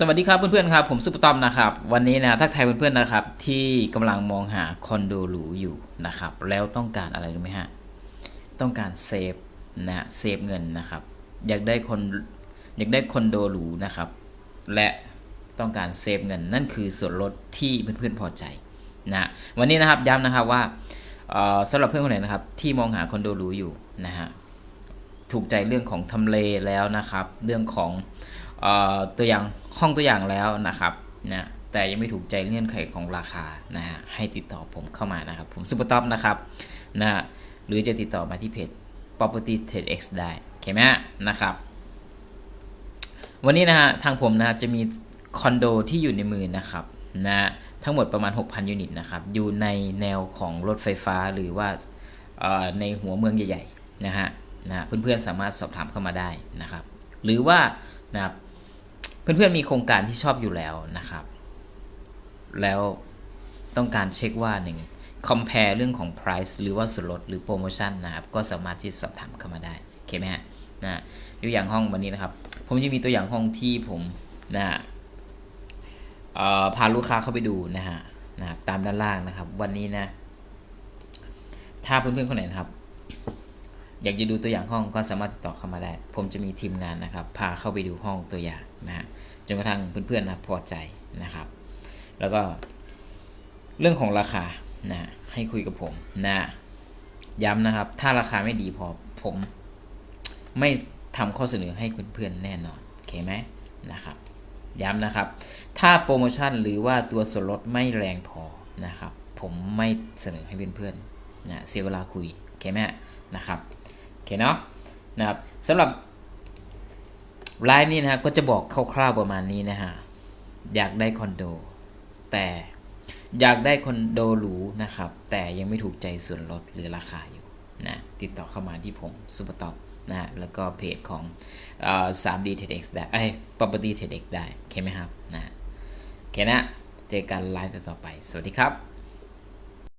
สวัสดีครับเพื่อนๆครับผมซุปเปอร์ตอมนะครับ วันนี้นะทักทายเพื่อนๆนะครับ ที่กำลังมองหาคอนโดหรูอยู่นะครับ แล้วต้องการอะไรรู้ไหมฮะต้องการเซฟนะเซฟเงินนะครับ อยากได้คนอยากได้คอนโดหรูนะครับ และต้องการเซฟเงินนั่นคือส่วนลดที่เพื่อนๆพอใจนะวันนี้นะครับย้ำนะครับว่าสำหรับเพื่อนคนไหนนะครับ ที่มองหาคอนโดหรูอยู่นะฮะถูกใจเรื่องของทำเลแล้วนะครับ เรื่องของ ตัวอย่างห้องตัวอย่างแล้วนะครับนะแต่ยังไม่ถูกใจเงื่อนไขของราคานะฮะให้ติดต่อผมเข้ามานะครับ ผมซุปเปอร์ท็อปนะครับนะหรือจะติดต่อมาที่เพจ property trade x ได้โอเคไหมนะครับ วันนี้นะฮะทางผมนะจะมีคอนโดที่อยู่ในมือนะครับนะทั้งหมดประมาณ 6,000 ยูนิตนะครับ อยู่ในแนวของรถไฟฟ้าหรือว่าในหัวเมืองใหญ่ๆนะฮะนะเพื่อนๆสามารถสอบถามเข้ามาได้นะครับ หรือว่านะครับ เพื่อนๆมีโครงการที่ชอบอยู่แล้วนะครับ แล้วต้องการเช็คว่าหนึ่ง compare เรื่องของ price หรือว่าส่วนลดหรือโปรโมชั่นนะครับ ก็สามารถที่สอบถามเข้ามาได้โอเคไหมฮะนะตัวอย่างห้องวันนี้นะครับ ผมจะมีตัวอย่างห้องที่ผมนะพาลูกค้าเข้าไปดูนะฮะนะครับตามด้านล่างนะครับ วันนี้นะ ถ้าเพื่อนๆคนไหนนะครับ อยากจะดูตัวอย่างห้องก็สามารถติดต่อเข้ามาได้ ผมจะมีทีมงานนะครับ พาเข้าไปดูห้องตัวอย่าง นะฮะจนกระทั่งเพื่อนๆนะพอใจนะครับ แล้วก็เรื่องของราคานะให้คุยกับผมนะย้ำนะครับ ถ้าราคาไม่ดีพอผมไม่ทำข้อเสนอให้เพื่อนๆแน่นอนโอเคไหมนะครับ ย้ำนะครับ ถ้าโปรโมชั่นหรือว่าตัวส่วนลดไม่แรงพอนะครับ ผมไม่เสนอให้เพื่อนๆนะเสียเวลาคุยโอเคไหมนะครับโอเคเนาะนะครับสำหรับ ไลน์นี้นะฮะก็จะบอกคร่าวๆประมาณนี้นะฮะอยากได้คอนโด แต่อยากได้คอนโดหรูนะครับ แต่ยังไม่ถูกใจส่วนลดหรือราคาอยู่นะติดต่อเข้ามาที่ผมซูเปอร์ท็อปนะฮะแล้วก็เพจของเอ่อ 3D TEDx ได้เอ้ย Property TEDx ได้โอเคไหมครับนะโอเคนะ เจอกันไลฟ์ต่อไป สวัสดีครับ